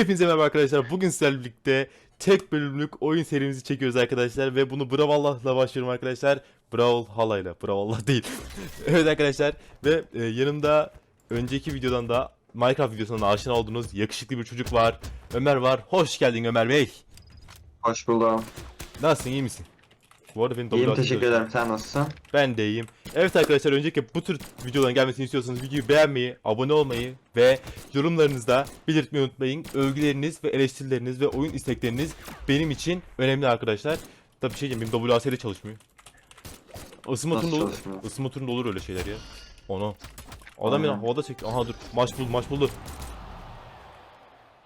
Hepinize merhaba arkadaşlar. Bugün sizlerle birlikte tek bölümlük oyun serimizi çekiyoruz arkadaşlar ve bunu Brawallah'la başlıyorum arkadaşlar. Brawlhalla'yla, Bravallah değil. evet arkadaşlar ve e, yanımda önceki videodan da Minecraft videosundan da aşina olduğunuz yakışıklı bir çocuk var. Ömer var. Hoş geldin Ömer Bey. Hoş buldum. Nasılsın, iyi misin? Bu arada beni İyiyim teşekkür ederim. Sen nasılsın? Ben de iyiyim. Evet arkadaşlar önceki bu tür videoların gelmesini istiyorsanız videoyu beğenmeyi, abone olmayı ve yorumlarınızda belirtmeyi unutmayın. Övgüleriniz ve eleştirileriniz ve oyun istekleriniz benim için önemli arkadaşlar. Tabii şey diyeyim benim WASD çalışmıyor. Isınma turunda olur. Isınma turunda olur öyle şeyler ya. Onu. Adam beni havada çekti. Aha dur. Maç buldu maç buldu.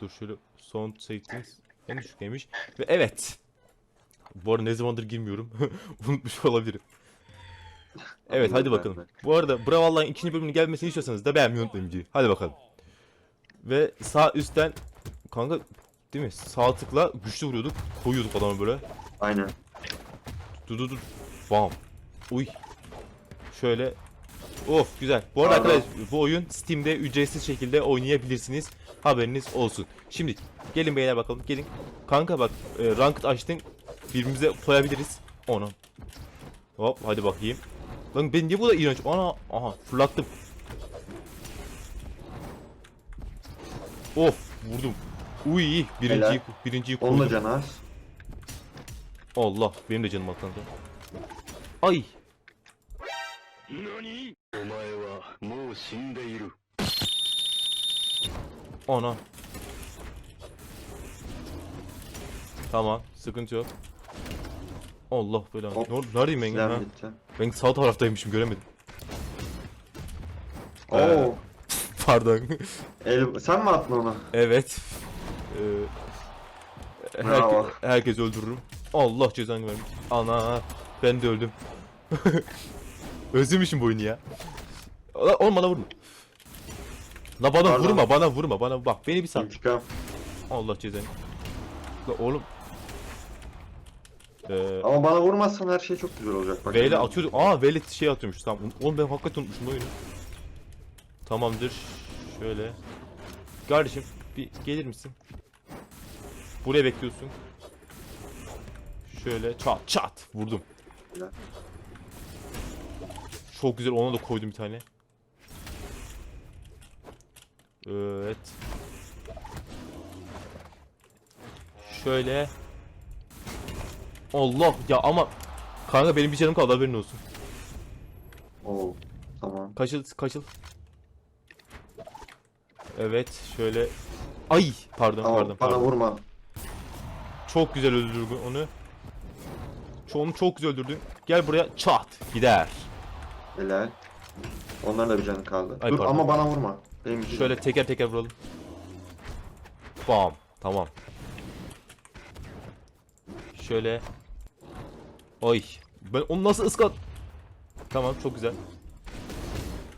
Dur şöyle sound settings en düşükteymiş. Ve evet. Bu arada ne zamandır girmiyorum. Unutmuş olabilirim. Evet hadi bakalım. Bu arada Brawlhalla'nın ikinci bölümünün gelmesini istiyorsanız da beğenmeyi unutmayın videoyu. Hadi bakalım. Ve sağ üstten kanka değil mi? Sağ tıkla güçlü vuruyorduk. Koyuyorduk adamı böyle. Aynen. Dur dur dur. Bam. Uy. Şöyle. Of güzel. Bu arada Pardon. arkadaşlar bu oyun Steam'de ücretsiz şekilde oynayabilirsiniz. Haberiniz olsun. Şimdi gelin beyler bakalım. Gelin. Kanka bak e, ranked açtın. Birbirimize koyabiliriz. Onu. Hop hadi bakayım. Lan ben niye bu da iğrenç? Ana aha fırlattım. Of vurdum. Uy birinciyi, birinciyi kurdum. Onunla can. Allah benim de canım atlandı. Ay. Ana. Tamam sıkıntı yok. Allah belanı. Hop, Ne oldu? Neredeyim ben? Silah bitti. Ben sağ taraftaymışım göremedim. Ee, Oo. Pardon. El, sen mi attın onu? evet. Ee, Bravo. herke, herkes öldürürüm. Allah cezanı vermiş. Ana ben de öldüm. Özlemişim bu oyunu ya. La, oğlum bana vurma. La bana Pardon. vurma, bana vurma, bana bak beni bir sal. İntikam. Allah cezanı. La oğlum. Ee, Ama bana vurmazsan her şey çok güzel olacak. Bak. V ile atıyorduk. Aa V ile şey atıyormuş. Tamam. Oğlum ben hakikaten unutmuşum oyunu. Tamamdır. Şöyle. Kardeşim bir gelir misin? Buraya bekliyorsun. Şöyle çat çat vurdum. Çok güzel ona da koydum bir tane. Evet. Şöyle. Allah ya ama kanka benim bir canım kaldı haberin olsun. Oo. Tamam. Kaçıl kaçıl. Evet şöyle. Ay pardon Tamam pardon bana pardon. vurma. Çok güzel öldürdün onu. Ço- Onu çok güzel öldürdün. Gel buraya çat gider. Helal. Onların da bir canı kaldı. Ay, Dur pardon. ama bana vurma. Benim için. Şöyle teker teker vuralım. Bam. Tamam. Şöyle. Oy. Ben onu nasıl ıskat? Tamam çok güzel.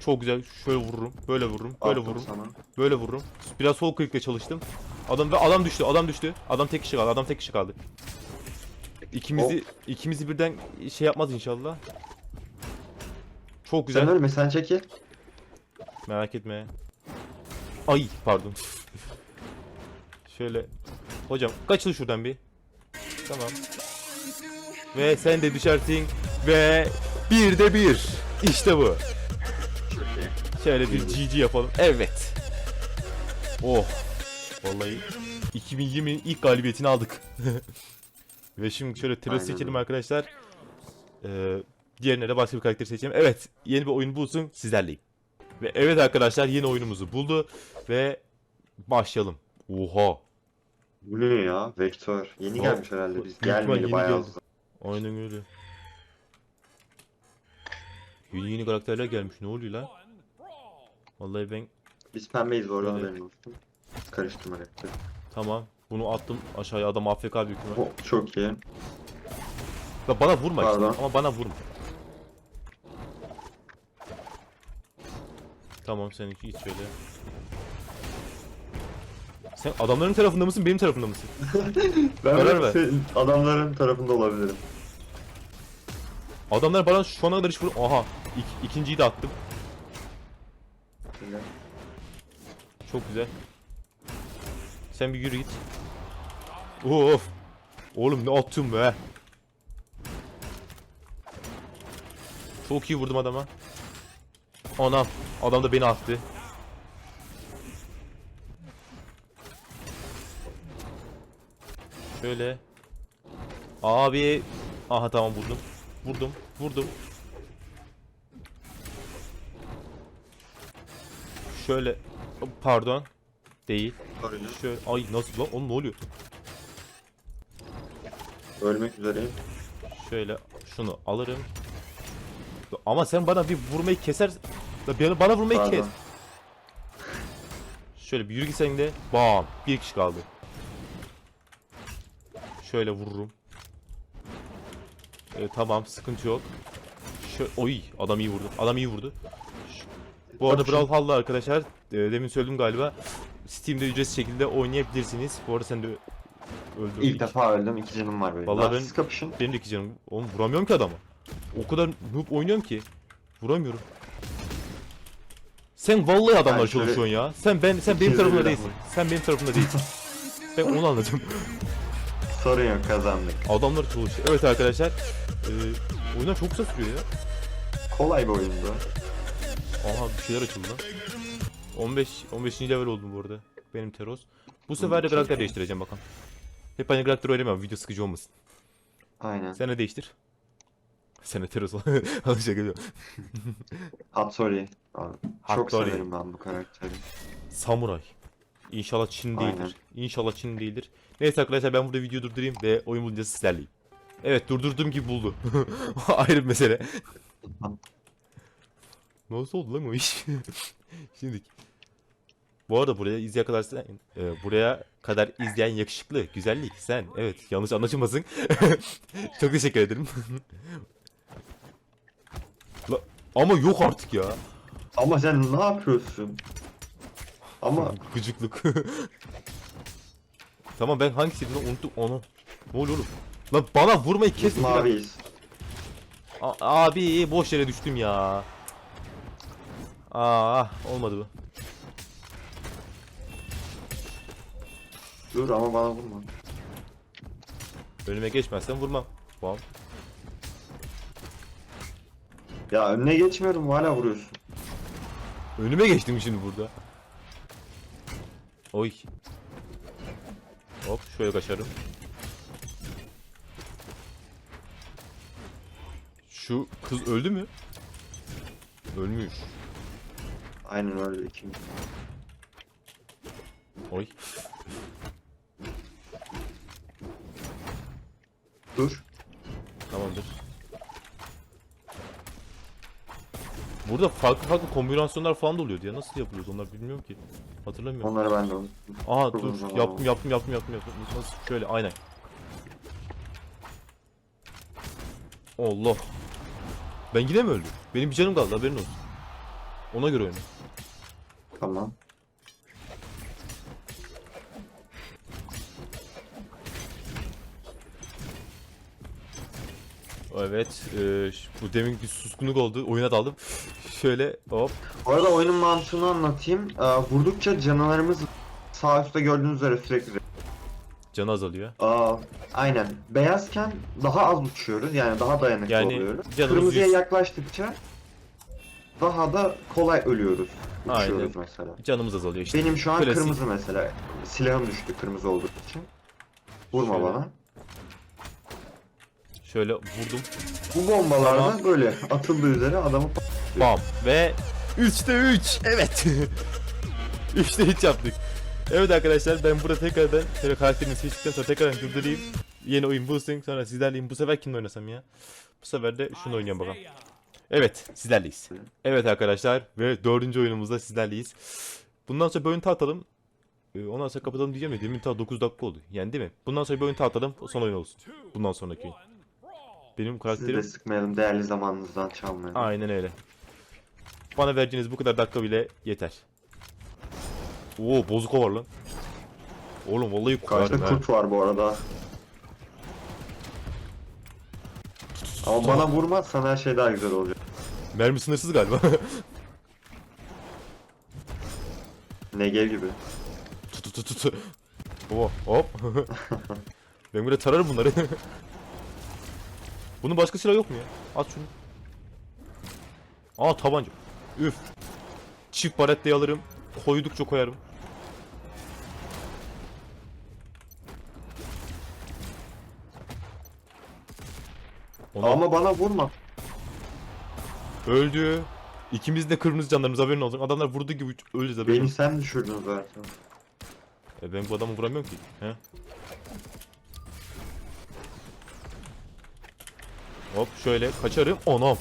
Çok güzel. Şöyle vururum. Böyle vururum. Böyle Attım vururum. Sana. Böyle vururum. Biraz sol klikle çalıştım. Adam ve adam düştü. Adam düştü. Adam tek kişi kaldı. Adam tek kişi kaldı. İkimizi ikimizi birden şey yapmaz inşallah. Çok güzel. Sen ölme sen çekil. Merak etme. Ay pardon. Şöyle. Hocam kaçıl şuradan bir. Tamam. Ve sen de düşersin. Ve bir de bir. İşte bu. Şöyle bir GG yapalım. Evet. Oh. Vallahi 2020'nin ilk galibiyetini aldık. Ve şimdi şöyle Aynen seçelim arkadaşlar. Ee, diğerine de başka bir karakter seçelim. Evet, yeni bir oyun bulsun sizlerleyim. Ve evet arkadaşlar yeni oyunumuzu buldu ve başlayalım. Oha. Bu ne ya? Vektör. Yeni O- gelmiş herhalde biz. yeni bayağı geldi. Aynen öyle. Yeni yeni karakterler gelmiş. Ne oluyor lan? Vallahi ben Biz pembeyiz bu arada Öyle. haberin olsun. Karıştırma renkleri. tamam. Bunu attım aşağıya adam AFK büyük ihtimal. Oh, çok iyi. La bana vurma işte. Pardon. Ama bana vurma. Tamam seninki git şöyle. Sen adamların tarafında mısın benim tarafında mısın? Ben Karar ver. adamların tarafında olabilirim. Adamlar bana şu ana kadar hiç vur... Aha ik- ikinciyi de attım. Şöyle. Çok güzel. Sen bir yürü git. Of. Oğlum ne attım be. Çok iyi vurdum adama. Anam. Adam da beni attı. Şöyle. Abi. Aha tamam vurdum. Vurdum. Vurdum. Şöyle. Pardon. Değil. Öyle. Şöyle. Ay nasıl lan? Oğlum ne oluyor? Ölmek üzereyim. Şöyle şunu alırım. Ama sen bana bir vurmayı keser. Bana, bana vurmayı kes. Pardon. Şöyle bir yürü gitsen de. Bam. Bir kişi kaldı. Şöyle vururum. Ee, tamam sıkıntı yok. Şö Oy adam iyi vurdu. Adam iyi vurdu. Bu arada Tabii. Brawlhalla'da arkadaşlar e, demin söyledim galiba. Steam'de ücretsiz şekilde oynayabilirsiniz. Bu arada sen de öldürdün. İlk defa öldüm. iki canım var benim. Vallahi Daha ben- Siz kapışın. Benim de iki canım. Oğlum vuramıyorum ki adamı. O kadar noob oynuyorum ki. Vuramıyorum. Sen vallahi adamlar şöyle- çalışıyorsun ya. Sen ben sen benim tarafımda birden değilsin. Sen benim tarafımda değilsin. ben onu anladım. Sorun yok kazandık. Adamlar çalışıyor. Evet arkadaşlar. Eee oyunlar çok kısa sürüyor ya. Kolay bir oyundu. Aha bir şeyler açıldı lan. 15 15. level oldum bu arada. Benim Teros. Bu sefer de karakter değiştireceğim bakalım. Hep aynı karakter oynamam. Video sıkıcı olmasın. Aynen. Sen ne değiştir? Sen de Teros ol. Alışa geliyor. Hattori. Abi, Çok Hattori. severim ben bu karakteri. Samuray. İnşallah Çin Aynen. değildir. İnşallah Çin değildir. Neyse arkadaşlar ben burada videoyu durdurayım ve oyun bulunca sizlerleyim. Evet durdurduğum gibi buldu. Ayrı bir mesele. Nasıl oldu lan o iş? Şimdi. Bu arada buraya izleyen kadar sen, e, buraya kadar izleyen yakışıklı, güzellik sen. Evet yanlış anlaşılmasın. Çok teşekkür ederim. La- ama yok artık ya. Ama sen ne yapıyorsun? Ama Gıcıklık. Tamam ben hangisini unuttum onu. Ne oluyor oğlum? Lan bana vurmayı biz kes. maviyiz. A- abi boş yere düştüm ya. Aa olmadı bu. Dur ama bana vurma. Önüme geçmezsen vurmam. Bam. Ya önüne geçmiyorum hala vuruyorsun. Önüme geçtim şimdi burada. Oy. Hop şöyle kaçarım. Şu kız öldü mü? Ölmüş. Aynen öyle iki. Oy. Dur. Tamamdır. Burada farklı farklı kombinasyonlar falan da oluyordu ya. Nasıl yapılıyordu onlar bilmiyorum ki. Hatırlamıyorum. Onları ben de unuttum. Çok dur uzun zaman yaptım oldu. yaptım yaptım yaptım yaptım. Nasıl şöyle aynen. Allah. Ben yine mi öldüm? Benim bir canım kaldı haberin olsun. Ona göre oyna. Tamam. Evet. e, bu demin bir suskunluk oldu. Oyuna daldım. Şöyle hop. Bu arada oyunun mantığını anlatayım. Ee, vurdukça canavarımız sağ üstte gördüğünüz üzere sürekli. Canı azalıyor. Aa, aynen. Beyazken daha az uçuyoruz yani daha dayanıklı Yani oluyoruz. canımız Kırmızıya yüz- yaklaştıkça daha da kolay ölüyoruz. Aynen. Uçuyoruz mesela. Canımız azalıyor işte. Benim şu an Klasik. kırmızı mesela. Silahım düştü kırmızı olduğu için. Vurma Şöyle. bana. Şöyle vurdum. Bu bombalarda Tamam. böyle atıldığı üzere adamı Bam. Ve 3'te 3. Evet. 3'te 3 yaptık. Evet arkadaşlar ben burada tekrardan şöyle karakterimi seçtikten sonra tekrardan durdurayım. Yeni oyun bulsun sonra sizlerleyim. Bu sefer kimle oynasam ya? Bu sefer de şunu oynayalım bakalım. Evet sizlerleyiz. Evet arkadaşlar ve dördüncü oyunumuzda sizlerleyiz. Bundan sonra bir oyun atalım. Ee, Ondan sonra kapatalım diyeceğim ya demin ta 9 dakika oldu. Yani değil mi? Bundan sonra bir oyun atalım son oyun olsun. Bundan sonraki oyun. Benim sizi de karakterim sıkmayalım değerli zamanınızdan çalmayalım. Aynen öyle. Bana vereceğiniz bu kadar dakika bile yeter. Oo bozuk o var lan. Oğlum vallahi Karşıda kurarım ha. kurt var bu arada. Ama bana vurmazsan her şey daha güzel olacak. Mermi sınırsız galiba. Negev gibi. tut tut tut tut. Oo, hop. ben böyle tararım bunları. Bunun başka silahı yok mu ya? At şunu. Aa tabanca. Üf. Çift baretle alırım. Koydukça koyarım. Ona Ama bana vurma. öldü. İkimiz de kırmızı canlarımız haberin olsun. Adamlar vurduğu gibi öleceğiz haberin Beni sen düşürdün zaten. E ben bu adamı vuramıyorum ki. He? Hop şöyle kaçarım. Anam.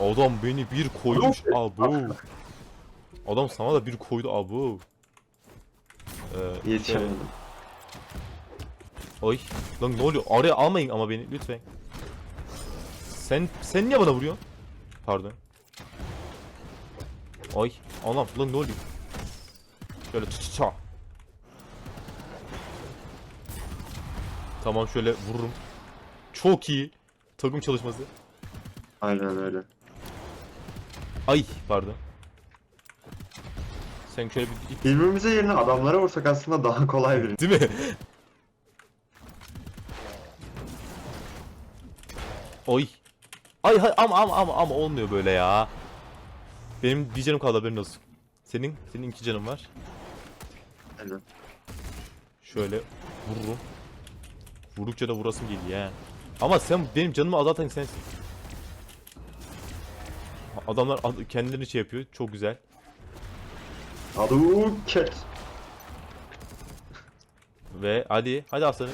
Adam beni bir koymuş abu. Adam sana da bir koydu abu. Ee, şöyle- Yetişemedim. Oy. Lan ne oluyor? Araya almayın ama beni lütfen. Sen sen niye bana vuruyorsun? Pardon. Ay anam lan ne oluyor? Şöyle tut tut Tamam şöyle vururum. Çok iyi. Takım çalışması. Aynen öyle. Ay pardon. Sen şöyle bir git. Birbirimize yerine adamlara vursak aslında daha kolay bir. Değil mi? Oy. Ay hay ama ama ama ama olmuyor böyle ya. Benim bir canım kaldı haberin olsun. Senin senin iki canın var. Aynen. Şöyle vururum. Vurdukça da vurasım geliyor ha. Ama sen benim canımı azaltan sensin. Adamlar ad- kendilerini şey yapıyor. Çok güzel. Hadouken. Ve hadi hadi aslanım.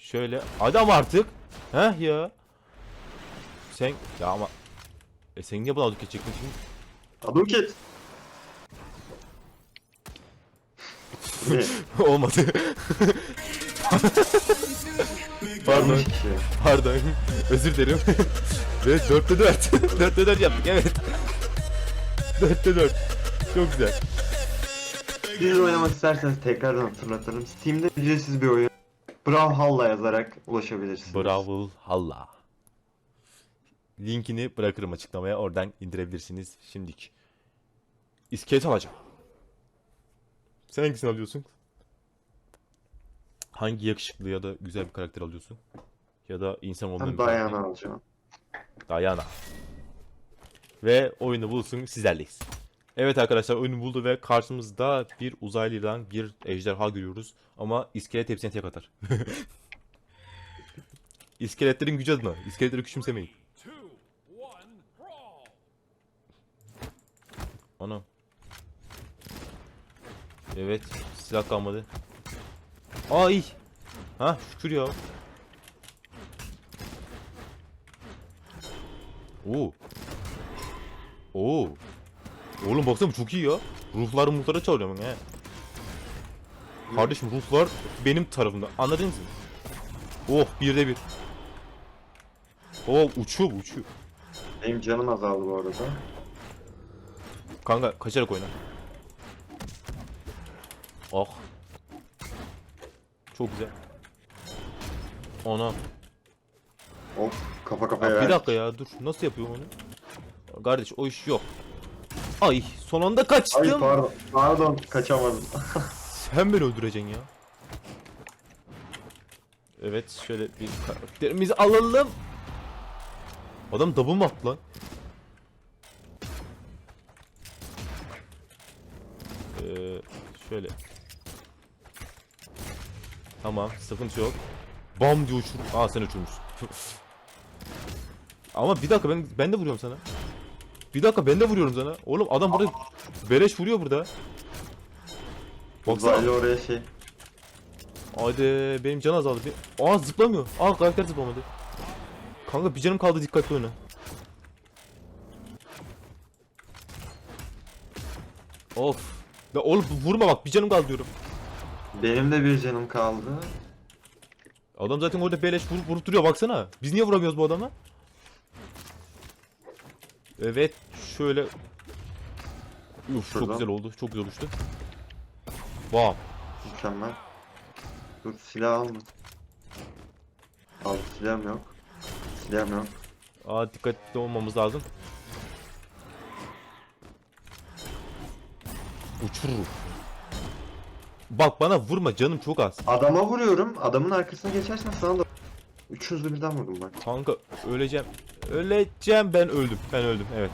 Şöyle hadi ama artık. Heh ya. Sen ya ama e sen niye bana alıp geçecektin şimdi? Hadouken. Ne? Olmadı. pardon, pardon. Özür dilerim. Ve 4'te 4. 4'te 4 yaptık evet. 4'te 4. Çok güzel. De oynamak isterseniz tekrardan hatırlatırım. Steam'de ücretsiz bir oyun. Brawlhalla yazarak ulaşabilirsiniz. Bravo Halla. Linkini bırakırım açıklamaya. Oradan indirebilirsiniz. Şimdilik. İskelet alacağım. Sen hangisini alıyorsun? Hangi yakışıklı ya da güzel bir karakter alıyorsun? Ya da insan olmayan Ben? Diana alacağım. Diana. Ve oyunu bulsun sizlerleyiz. Evet arkadaşlar oyunu buldu ve karşımızda bir uzaylıdan bir ejderha görüyoruz. Ama iskelet hepsine tek atar. İskeletlerin gücü adına. İskeletleri küçümsemeyin. Ana. Evet. Silah kalmadı. Ay. Ha şükür ya. Oo. Oo. Oğlum baksana çok iyi ya. Ruhları muhlara çağırıyorum he. Kardeşim ruhlar benim tarafımda. Anladınız mı? Oh bir de bir. Oh uçuyor uçuyor. Benim canım azaldı bu arada. Kanka kaçarak oyna. Oh. Çok güzel. Ana. Of kafa kafaya bir dakika ya dur. Nasıl yapıyor onu? Kardeş o iş yok. Ay son anda kaçtım. Ay pardon. Pardon kaçamadım. Sen beni öldüreceksin ya. Evet şöyle bir karakterimizi alalım. Adam double mı attı lan? Ee, şöyle. Tamam sıkıntı yok. Bam diye uçur. Aa sen uçurmuşsun. Ama bir dakika ben ben de vuruyorum sana. Bir dakika ben de vuruyorum sana. Oğlum adam burada beleş vuruyor burada. Baksana. Uzaylı oraya şey. Hadi benim can azaldı. Bir... Aa zıplamıyor. Aa karakter zıplamadı. Kanka bir canım kaldı dikkatli oyna. Of. Ya oğlum vurma bak bir canım kaldı diyorum. Benim de bir canım kaldı. Adam zaten orada beleş vurup, vurup duruyor baksana. Biz niye vuramıyoruz bu adama? Evet şöyle. Uf çok Şuradan. güzel oldu. Çok güzel uçtu. Bam. Mükemmel. Dur silah alma. Al silahım yok. Silahım yok. Aa dikkatli olmamız lazım. Uçurur. Bak bana vurma canım çok az. Adama vuruyorum. Adamın arkasına geçersen sana da... Üç hızlı birden vurdum bak. Kanka öleceğim. Öleceğim ben öldüm. Ben öldüm evet.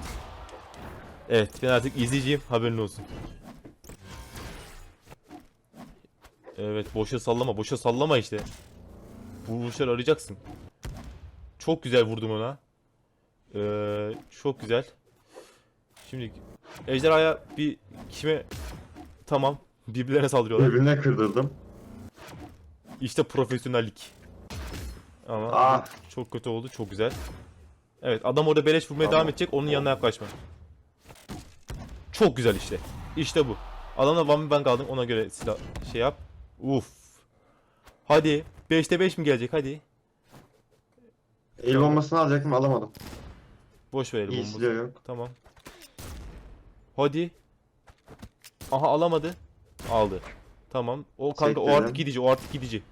Evet ben artık izleyeceğim haberin olsun. Evet boşa sallama boşa sallama işte. Bu vuruşları arayacaksın. Çok güzel vurdum ona. Ee, çok güzel. Şimdi ejderhaya bir kime tamam birbirlerine saldırıyorlar. Birbirine kırdırdım. İşte profesyonellik. Ama Ah. çok kötü oldu. Çok güzel. Evet adam orada beleş vurmaya Tamam. devam edecek. Onun yanına yaklaşma. Çok güzel işte. İşte bu. Adamla Van ben kaldım. Ona göre silah şey yap. Uf. Hadi. 5'te 5 mi gelecek? Hadi. El bombasını alacaktım alamadım. Boş verelim İyi bombası. yok. Tamam. Hadi. Aha alamadı. Aldı. Tamam. O kanka o artık gidici. O artık gidici.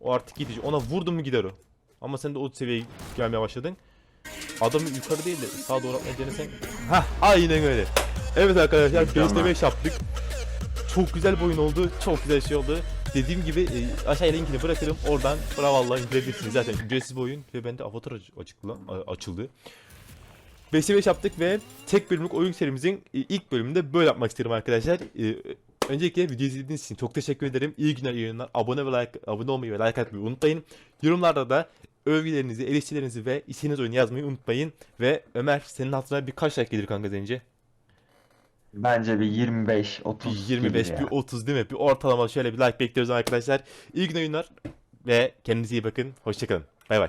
O artık gidici. Ona vurdun mu gider o. Ama sen de o seviyeye gelmeye başladın. Adamı yukarı değil de sağa doğru atmaya denesen. Hah aynen öyle. Evet arkadaşlar 5'te Mükemmel. 5 yaptık. Çok güzel bir oyun oldu. Çok güzel şey oldu. Dediğim gibi e, aşağıya linkini bırakırım. Oradan Brawl'la indirebilirsiniz. Zaten ücretsiz bir oyun ve bende avatar aç- açıklı, a- açıldı. 5'te 5 yaptık ve tek bölümlük oyun serimizin e, ilk bölümünde böyle yapmak isterim arkadaşlar. E, Öncelikle video izlediğiniz için çok teşekkür ederim. İyi günler, iyi yayınlar. Abone ve like, abone olmayı ve like atmayı unutmayın. Yorumlarda da övgülerinizi, eleştirilerinizi ve istediğiniz oyunu yazmayı unutmayın. Ve Ömer senin hatırına bir kaç like gelir kanka Zenci? Bence bir 25 30 Bir 25, gelir bir ya. 30 değil mi? Bir ortalama şöyle bir like bekliyoruz arkadaşlar. İyi günler, iyi günler ve kendinize iyi bakın. Hoşçakalın. Bay bay.